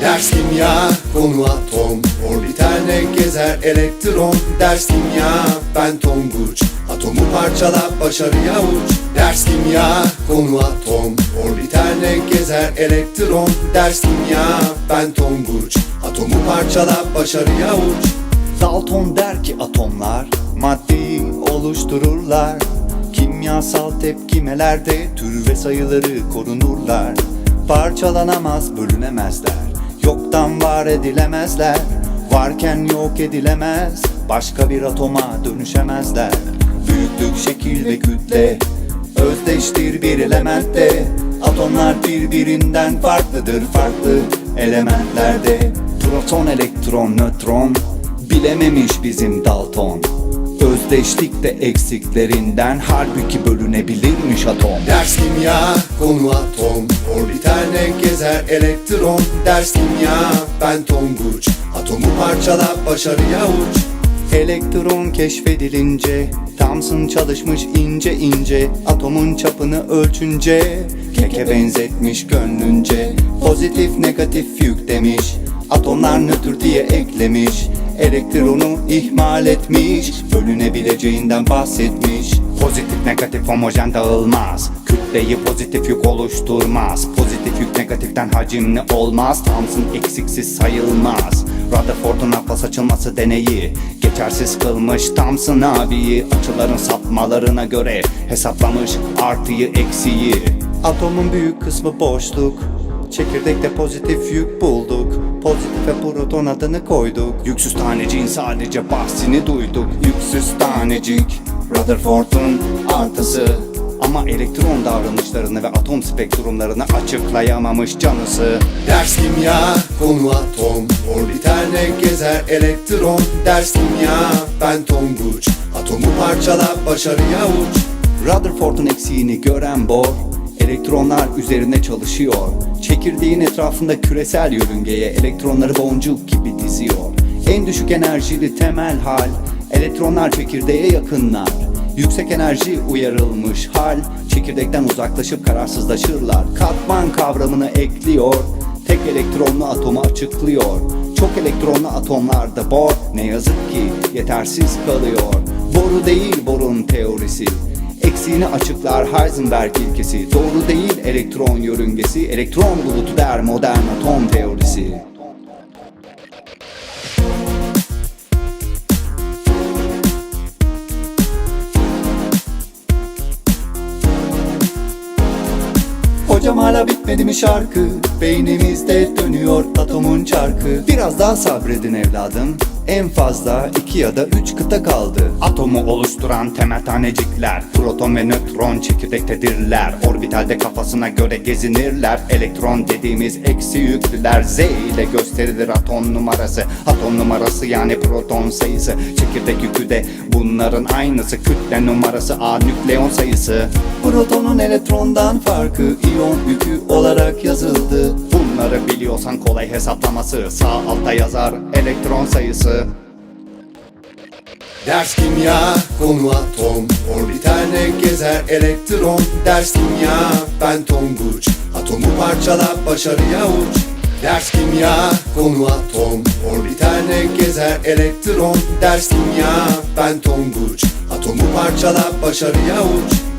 Ders kimya, konu atom. Orbiterde gezer elektron. Ders kimya, ben Tonguç Atomu parçala, başarıya uç. Ders kimya, konu atom. Orbiterde gezer elektron. Ders kimya, ben Tonguç Atomu parçala, başarıya uç. Dalton der ki atomlar maddeyi oluştururlar. Kimyasal tepkimelerde tür ve sayıları korunurlar. Parçalanamaz bölünemezler Yoktan var edilemezler. Varken yok edilemez. Başka bir atoma dönüşemezler. Büyüklük, şekil ve kütle. Özdeştir bir elementte Atomlar birbirinden farklıdır farklı elementlerde. Proton, elektron, nötron. Bilememiş bizim Dalton. Özdeşlik de eksiklerinden Halbuki bölünebilirmiş atom. Ders kimya, konu atom. Orbiterde gezer elektron Ders kimya, ben Tonguç Atomu parçala, başarıya uç. Elektron keşfedilince Thomson çalışmış ince ince Atomun çapını ölçünce Keke benzetmiş gönlünce Pozitif negatif yük demiş Atomlar nötr diye eklemiş Elektronu ihmal etmiş Bölünebileceğinden bahsetmiş Pozitif negatif homojen dağılmaz. Kütleyi pozitif yük oluşturmaz. Pozitif yük negatiften hacimli olmaz. Thomson eksiksiz sayılmaz. Rutherford'un atlas açılması deneyi Geçersiz kılmış. Thomson abiyi Açıların sapmalarına göre hesaplamış artıyı eksiği. Atomun büyük kısmı boşluk. Çekirdekte pozitif yük bulduk. Pozitife proton adını koyduk. Yüksüz taneciğin sadece bahsini duyduk. Yüksüz tanecik Rutherford'un artısı. Ama elektron davranışlarını ve atom spektrumlarını açıklayamamış canısı. Ders kimya, konu atom. Orbiterde gezer elektron. Ders kimya, ben Tonguç Atomu parçala, başarıya uç. Rutherford'un eksiğini gören Bohr Elektronlar üzerine çalışıyor. Çekirdeğin etrafında küresel yörüngeye Elektronları boncuk gibi diziyor. En düşük enerjili temel hal Elektronlar çekirdeğe yakınlar. Yüksek enerji uyarılmış hal. Çekirdekten uzaklaşıp kararsızlaşırlar. Katman kavramını ekliyor. Tek elektronlu atomu açıklıyor. Çok elektronlu atomlarda Bohr ne yazık ki yetersiz kalıyor. Boru değil Bohr'un teorisi. Eksiğini açıklar Heisenberg ilkesi. Doğru değil elektron yörüngesi. Elektron bulutu der modern atom teorisi Hocam hala bitmedi mi şarkı? Beynimizde dönüyor atomun çarkı. Biraz daha sabredin evladım En fazla iki ya da üç kıta kaldı. Atomu oluşturan temel tanecikler Proton ve nötron çekirdektedirler. Orbitalde kafasına göre gezinirler. Elektron dediğimiz eksi yüklüler. Z ile gösterilir atom numarası. Atom numarası yani proton sayısı. Çekirdek yükü de bunların aynısı. Kütle numarası A nükleon sayısı. Protonun elektrondan farkı iyon yükü olarak yazıldı. Bunları biliyorsan kolay hesaplaması. Sağ altta yazar elektron sayısı Ders kimya, konu atom. Orbiterde gezer elektron. Ders kimya, ben Tonguç Atomu parçala, başarıya uç. Ders kimya, konu atom. Orbiterde gezer elektron. Ders kimya, ben Tonguç Atomu parçala, başarıya uç